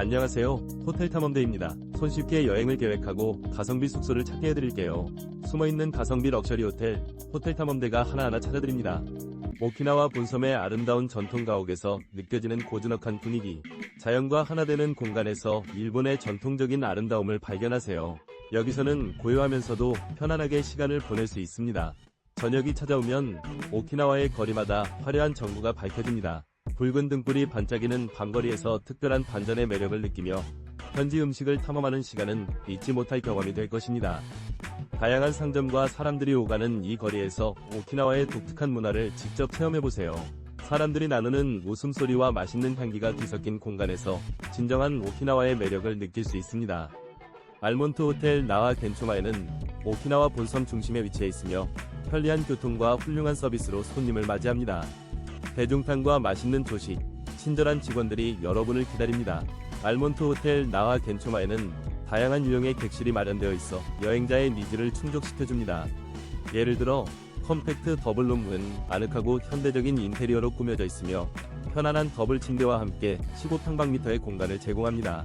안녕하세요. 호텔 탐험대입니다. 손쉽게 여행을 계획하고 가성비 숙소를 찾게 해드릴게요. 숨어있는 가성비 럭셔리 호텔, 호텔 탐험대가 하나하나 찾아드립니다. 오키나와 본섬의 아름다운 전통 가옥에서 느껴지는 고즈넉한 분위기, 자연과 하나 되는 공간에서 일본의 전통적인 아름다움을 발견하세요. 여기서는 고요하면서도 편안하게 시간을 보낼 수 있습니다. 저녁이 찾아오면 오키나와의 거리마다 화려한 전구가 밝혀집니다. 붉은 등불이 반짝이는 밤거리에서 특별한 반전의 매력을 느끼며 현지 음식을 탐험하는 시간은 잊지 못할 경험이 될 것입니다. 다양한 상점과 사람들이 오가는 이 거리에서 오키나와의 독특한 문화를 직접 체험해보세요. 사람들이 나누는 웃음소리와 맛있는 향기가 뒤섞인 공간에서 진정한 오키나와의 매력을 느낄 수 있습니다. 알몬트 호텔 나와 겐초마에는 오키나와 본섬 중심에 위치해 있으며 편리한 교통과 훌륭한 서비스로 손님을 맞이합니다. 대중탕과 맛있는 조식, 친절한 직원들이 여러분을 기다립니다. 알몬트 호텔 나와 겐초마에는 다양한 유형의 객실이 마련되어 있어 여행자의 니즈를 충족시켜줍니다. 예를 들어 컴팩트 더블 룸은 아늑하고 현대적인 인테리어로 꾸며져 있으며 편안한 더블 침대와 함께 15평방미터의 공간을 제공합니다.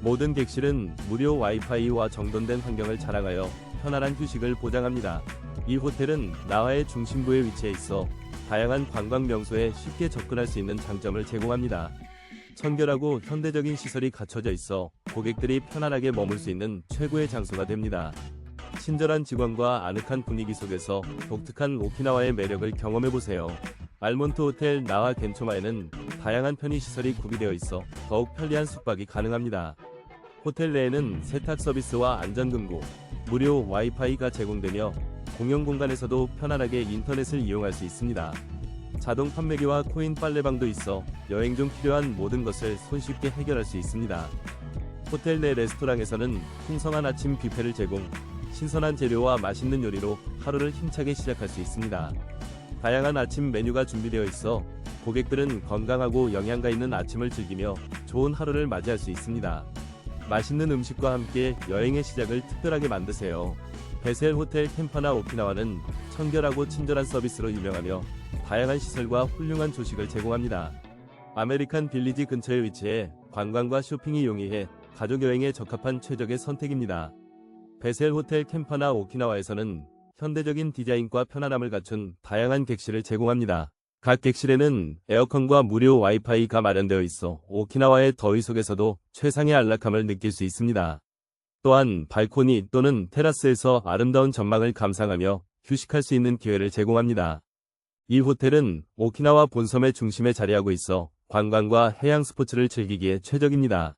모든 객실은 무료 와이파이와 정돈된 환경을 자랑하여 편안한 휴식을 보장합니다. 이 호텔은 나와의 중심부에 위치해 있어 다양한 관광 명소에 쉽게 접근할 수 있는 장점을 제공합니다. 청결하고 현대적인 시설이 갖춰져 있어 고객들이 편안하게 머물 수 있는 최고의 장소가 됩니다. 친절한 직원과 아늑한 분위기 속에서 독특한 오키나와의 매력을 경험해 보세요. 알몬트 호텔 나와 겐초마에는 다양한 편의시설이 구비되어 있어 더욱 편리한 숙박이 가능합니다. 호텔 내에는 세탁 서비스와 안전금고, 무료 와이파이가 제공되며 공용 공간에서도 편안하게 인터넷을 이용할 수 있습니다. 자동 판매기와 코인 빨래방도 있어 여행 중 필요한 모든 것을 손쉽게 해결할 수 있습니다. 호텔 내 레스토랑에서는 풍성한 아침 뷔페를 제공, 신선한 재료와 맛있는 요리로 하루를 힘차게 시작할 수 있습니다. 다양한 아침 메뉴가 준비되어 있어 고객들은 건강하고 영양가 있는 아침을 즐기며 좋은 하루를 맞이할 수 있습니다. 맛있는 음식과 함께 여행의 시작을 특별하게 만드세요. 베셀 호텔 캠파나 오키나와는 청결하고 친절한 서비스로 유명하며 다양한 시설과 훌륭한 조식을 제공합니다. 아메리칸 빌리지 근처에 위치해 관광과 쇼핑이 용이해 가족 여행에 적합한 최적의 선택입니다. 베셀 호텔 캠파나 오키나와에서는 현대적인 디자인과 편안함을 갖춘 다양한 객실을 제공합니다. 각 객실에는 에어컨과 무료 와이파이가 마련되어 있어 오키나와의 더위 속에서도 최상의 안락함을 느낄 수 있습니다. 또한 발코니 또는 테라스에서 아름다운 전망을 감상하며 휴식할 수 있는 기회를 제공합니다. 이 호텔은 오키나와 본섬의 중심에 자리하고 있어 관광과 해양 스포츠를 즐기기에 최적입니다.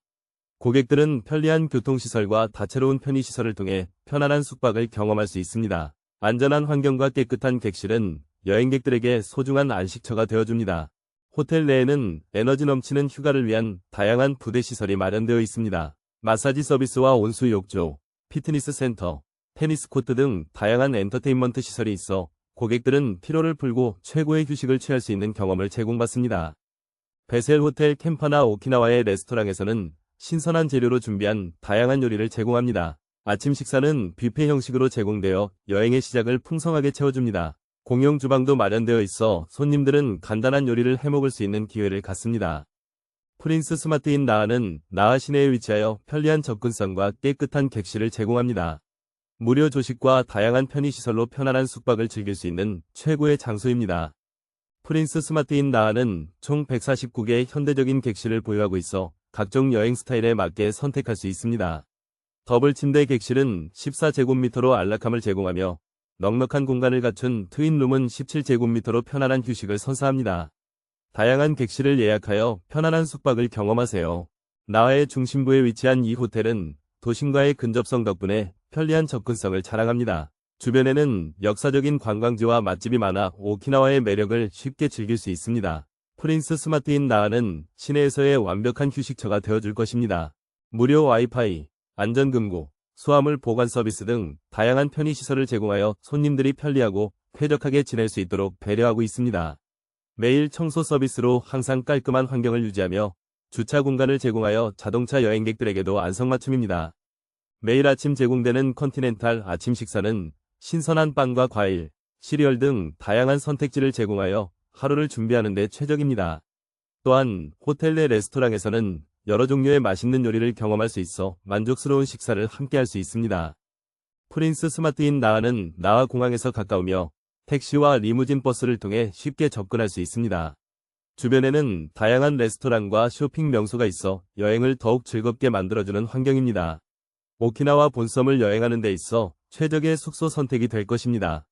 고객들은 편리한 교통시설과 다채로운 편의시설을 통해 편안한 숙박을 경험할 수 있습니다. 안전한 환경과 깨끗한 객실은 여행객들에게 소중한 안식처가 되어줍니다. 호텔 내에는 에너지 넘치는 휴가를 위한 다양한 부대 시설이 마련되어 있습니다. 마사지 서비스와 온수 욕조, 피트니스 센터, 테니스 코트 등 다양한 엔터테인먼트 시설이 있어 고객들은 피로를 풀고 최고의 휴식을 취할 수 있는 경험을 제공받습니다. 베셀 호텔 캠파나 오키나와의 레스토랑에서는 신선한 재료로 준비한 다양한 요리를 제공합니다. 아침 식사는 뷔페 형식으로 제공되어 여행의 시작을 풍성하게 채워줍니다. 공용 주방도 마련되어 있어 손님들은 간단한 요리를 해먹을 수 있는 기회를 갖습니다. 프린스 스마트인 나하는 나하 시내에 위치하여 편리한 접근성과 깨끗한 객실을 제공합니다. 무료 조식과 다양한 편의시설로 편안한 숙박을 즐길 수 있는 최고의 장소입니다. 프린스 스마트인 나하는 총 149개의 현대적인 객실을 보유하고 있어 각종 여행 스타일에 맞게 선택할 수 있습니다. 더블 침대 객실은 14제곱미터로 안락함을 제공하며 넉넉한 공간을 갖춘 트윈룸은 17제곱미터로 편안한 휴식을 선사합니다. 다양한 객실을 예약하여 편안한 숙박을 경험하세요. 나와의 중심부에 위치한 이 호텔은 도심과의 근접성 덕분에 편리한 접근성을 자랑합니다. 주변에는 역사적인 관광지와 맛집이 많아 오키나와의 매력을 쉽게 즐길 수 있습니다. 프린스 스마트인 나하는 시내에서의 완벽한 휴식처가 되어줄 것입니다. 무료 와이파이, 안전금고, 수화물 보관 서비스 등 다양한 편의시설을 제공하여 손님들이 편리하고 쾌적하게 지낼 수 있도록 배려하고 있습니다. 매일 청소 서비스로 항상 깔끔한 환경을 유지하며 주차 공간을 제공하여 자동차 여행객들에게도 안성맞춤입니다. 매일 아침 제공되는 컨티넨탈 아침 식사는 신선한 빵과 과일, 시리얼 등 다양한 선택지를 제공하여 하루를 준비하는 데 최적입니다. 또한 호텔 내 레스토랑에서는 여러 종류의 맛있는 요리를 경험할 수 있어 만족스러운 식사를 함께 할 수 있습니다. 프린스 스마트인 나아는 나아 공항에서 가까우며 택시와 리무진 버스를 통해 쉽게 접근할 수 있습니다. 주변에는 다양한 레스토랑과 쇼핑 명소가 있어 여행을 더욱 즐겁게 만들어주는 환경입니다. 오키나와 본섬을 여행하는 데 있어 최적의 숙소 선택이 될 것입니다.